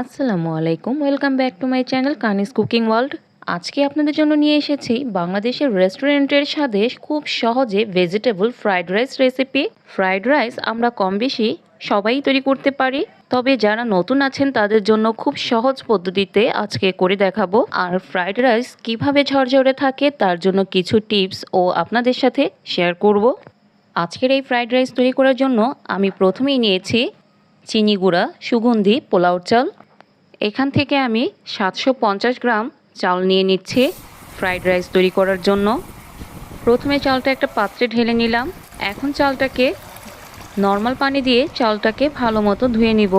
আসসালামু আলাইকুম, welcome back to my channel Kanis cooking world. আজকে আপনাদের জন্য নিয়ে এসেছি বাংলাদেশের রেস্টুরেন্টের স্বাদে খুব সহজে vegetable fried rice recipe. Fried rice আমরা কম বেশি সবাই তৈরি করতে পারি, তবে যারা নতুন আছেন তাদের জন্য খুব সহজ পদ্ধতিতে আজকে করে দেখাবো। আর ফ্রাইড রাইস কীভাবে ঝরঝরে থাকে তার জন্য কিছু টিপস ও আপনাদের সাথে শেয়ার করব। আজকের এই ফ্রাইড রাইস তৈরি করার জন্য আমি প্রথমেই নিয়েছি চিনি গুঁড়া, সুগন্ধি, পোলাও চাল এখান থেকে আমি সাতশো পঞ্চাশ গ্রাম চাল নিয়ে নিচ্ছি ফ্রাইড রাইস তৈরি করার জন্য। প্রথমে চালটা একটা পাত্রে ঢেলে নিলাম। এখন চালটাকে নর্মাল পানি দিয়ে চালটাকে ভালো মতো ধুয়ে নিব।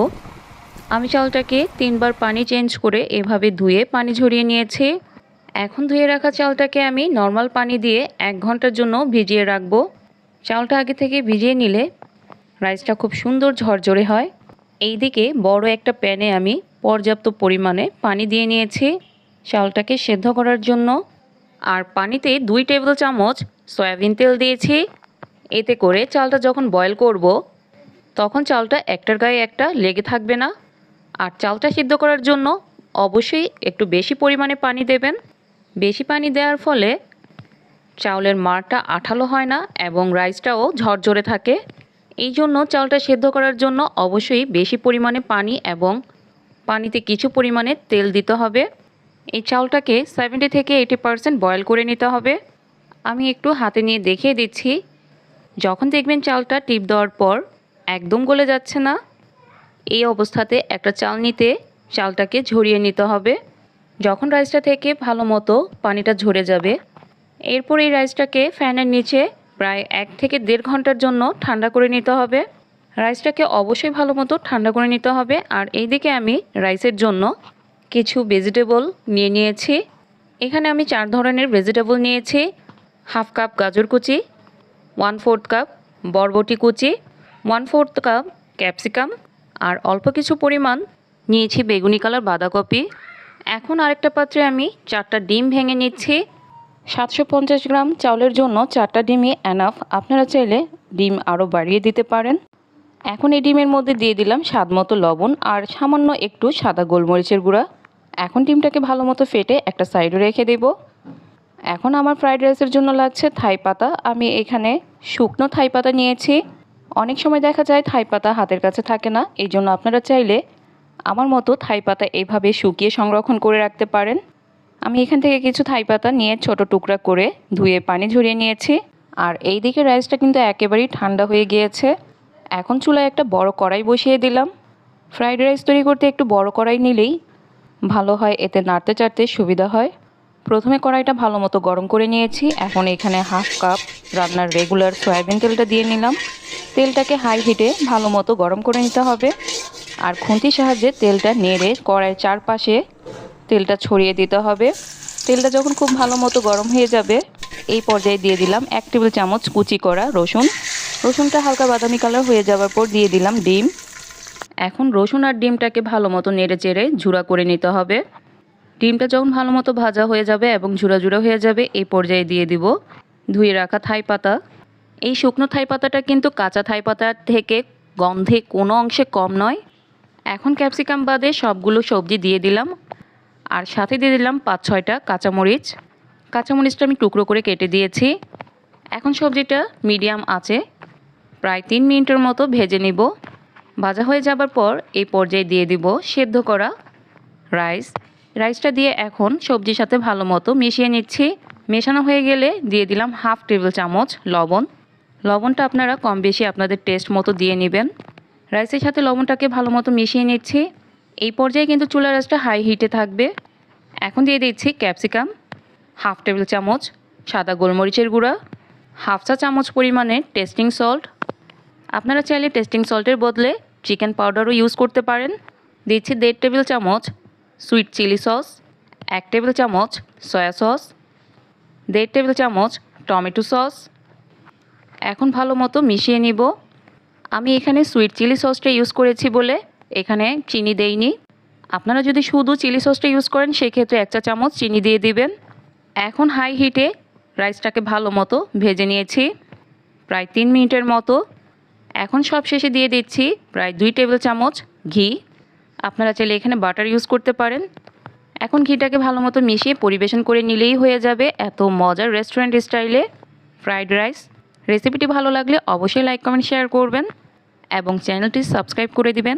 আমি চালটাকে তিনবার পানি চেঞ্জ করে এভাবে ধুয়ে পানি ঝরিয়ে নিয়েছি। এখন ধুয়ে রাখা চালটাকে আমি নর্মাল পানি দিয়ে এক ঘণ্টার জন্য ভিজিয়ে রাখব। চালটা আগে থেকে ভিজিয়ে নিলে রাইসটা খুব সুন্দর ঝরঝরে হয়। এইদিকে বড় একটা প্যানে আমি পর্যাপ্ত পরিমাণে পানি দিয়ে নিয়েছি। চালটাকে সেদ্ধ করার জন্য। আর পানিতে দুই টেবিল চামচ সয়াবিন তেল দিয়েছি। এতে করে চালটা যখন বয়েল করব, তখন চালটা একটার গায়ে একটা লেগে থাকবে না। আর চালটা সিদ্ধ করার জন্য অবশ্যই একটু বেশি পরিমাণে পানি দেবেন। বেশি পানি দেওয়ার ফলে চাউলের মারটা আঠালো হয় না এবং রাইসটাও ঝরঝরে থাকে। এই জন্য চালটা সেদ্ধ করার জন্য অবশ্যই বেশি পরিমাণে পানি এবং পানিতে কিছু পরিমাণে তেল দিতে হবে। এই চালটাকে সেভেন্টি থেকে এইটি পারসেন্ট বয়েল করে নিতে হবে। আমি একটু হাতে নিয়ে দেখিয়ে দিচ্ছি। যখন দেখবেন চালটা টিপ দেওয়ার পর একদম গলে যাচ্ছে না, এই অবস্থাতে একটা চাল নিতে চালটাকে ঝরিয়ে নিতে হবে। যখন রাইসটা থেকে ভালো মতো পানিটা ঝরে যাবে, এরপর এই রাইসটাকে ফ্যানের নিচে প্রায় এক থেকে দেড় ঘণ্টার জন্য ঠান্ডা করে নিতে হবে। রাইসটাকে অবশ্যই ভালো মতো ঠান্ডা করে নিতে হবে। আর এইদিকে আমি রাইসের জন্য কিছু ভেজিটেবল নিয়ে নিয়েছি। এখানে আমি চার ধরনের ভেজিটেবল নিয়েছি। হাফ কাপ গাজর কুচি, ওয়ান ফোর্থ কাপ বরবটি কুচি, ওয়ান ফোর্থ কাপ ক্যাপসিকাম, আর অল্প কিছু পরিমাণ নিয়েছি বেগুনি কালার বাঁধাকপি। এখন আরেকটা পাত্রে আমি চারটা ডিম ভেঙে নিচ্ছি। সাতশো পঞ্চাশ গ্রাম চাউলের জন্য চারটা ডিমই অ্যানাফ আপনারা চাইলে ডিম আরও বাড়িয়ে দিতে পারেন। এখন এই ডিমের মধ্যে দিয়ে দিলাম স্বাদ মতো লবণ আর সামান্য একটু সাদা গোলমরিচের গুঁড়া। এখন ডিমটাকে ভালো মতো ফেটে একটা সাইডে রেখে দেব। এখন আমার ফ্রাইড রাইসের জন্য লাগছে থাই পাতা। আমি এখানে শুকনো থাই পাতা নিয়েছি। অনেক সময় দেখা যায় থাই পাতা হাতের কাছে থাকে না। এই জন্য আপনারা চাইলে আমার মতো থাই পাতা এইভাবে শুকিয়ে সংরক্ষণ করে রাখতে পারেন। আমি এখান থেকে কিছু থাই পাতা নিয়ে ছোট টুকরা করে ধুয়ে পানি ঝরিয়ে নিয়েছি। আর এই দিকে রাইসটা কিন্তু একেবারেই ঠান্ডা হয়ে গিয়েছে। এখন চুলায় একটা বড় কড়াই বসিয়ে দিলাম। ফ্রাইড রাইস তৈরি করতে একটু বড় কড়াই নিলেই ভালো হয়, এতে নাড়তে চাড়তে সুবিধা হয়। প্রথমে কড়াইটা ভালো মতো গরম করে নিয়েছি। এখন এখানে হাফ কাপ রান্নার রেগুলার সয়াবিন তেলটা দিয়ে নিলাম। তেলটাকে হাই হিটে ভালো মতো গরম করে নিতে হবে। আর খুন্তির সাহায্যে তেলটা নেড়ে কড়াইয়ের চারপাশে তেলটা ছড়িয়ে দিতে হবে। তেলটা যখন খুব ভালো মতো গরম হয়ে যাবে, এই পর্যায়ে দিয়ে দিলাম এক টেবিল চামচ কুচি করা রসুন। রসুনটা হালকা বাদামি কালার হয়ে যাওয়ার পর দিয়ে দিলাম ডিম। এখন রসুন আর ডিমটাকে ভালো মতো নেড়ে চেড়ে ঝুরা করে নিতে হবে। ডিমটা যখন ভালো মতো ভাজা হয়ে যাবে এবং ঝুরা ঝুরা হয়ে যাবে, এই পর্যায়ে দিয়ে দিব ধুয়ে রাখা থাই পাতা। এই শুকনো থাই পাতাটা কিন্তু কাঁচা থাই পাতার থেকে গন্ধে কোনো অংশে কম নয়। এখন ক্যাপসিকাম বাদে সবগুলো সবজি দিয়ে দিলাম। আর সাথে দিয়ে দিলাম পাঁচ ছয়টা কাঁচামরিচ। কাঁচামরিচটা আমি টুকরো করে কেটে দিয়েছি। এখন সবজিটা মিডিয়াম আছে। প্রায় তিন মিনিটের মতো ভেজে নিব। ভাজা হয়ে যাবার পর এই পর্যায়ে দিয়ে দিব সেদ্ধ করা রাইস। রাইসটা দিয়ে এখন সবজির সাথে ভালো মতো মিশিয়ে নিচ্ছি। মেশানো হয়ে গেলে দিয়ে দিলাম হাফ টেবিল চামচ লবণ। লবণটা আপনারা কম বেশি আপনাদের টেস্ট মতো দিয়ে নেবেন। রাইসের সাথে লবণটাকে ভালো মতো মিশিয়ে নিচ্ছি। এই পর্যায়ে কিন্তু চুলা রাইসটা হাই হিটে থাকবে। এখন দিয়ে দিচ্ছি ক্যাপসিকাম হাফ টেবিল চামচ সাদা গোলমরিচের গুঁড়া, হাফ চা চামচ পরিমাণে টেস্টিং সল্ট আপনারা চাইলে টেস্টিং সল্টের বদলে চিকেন পাউডারও ইউজ করতে পারেন। দিচ্ছি দেড় টেবিল চামচ সুইট চিলি সস, এক টেবিল চামচ সয়া সস, দেড় টেবিল চামচ টমেটো সস। এখন ভালো মতো মিশিয়ে নিব। আমি এখানে সুইট চিলি সসটা ইউজ করেছি বলে এখানে চিনি দেইনি। আপনারা যদি শুধু চিলি সসটা ইউজ করেন, সেক্ষেত্রে এক চা চামচ চিনি দিয়ে দিবেন। এখন হাই হিটে রাইসটাকে ভালো মতো ভেজে নিয়েছি। প্রায় তিন মিনিটের মতো এখন সব শেষে দিয়ে দিচ্ছি প্রায় দুই টেবিল চামচ ঘি। আপনারা চাইলে এখানে বাটার ইউজ করতে পারেন। এখন ঘিটাকে ভালো মতো মিশিয়ে পরিবেশন করে নিলেই হয়ে যাবে এত মজার রেস্টুরেন্ট স্টাইলে ফ্রাইড রাইস রেসিপিটি ভালো লাগলে অবশ্যই লাইক কমেন্ট শেয়ার করবেন এবং চ্যানেলটি সাবস্ক্রাইব করে দিবেন।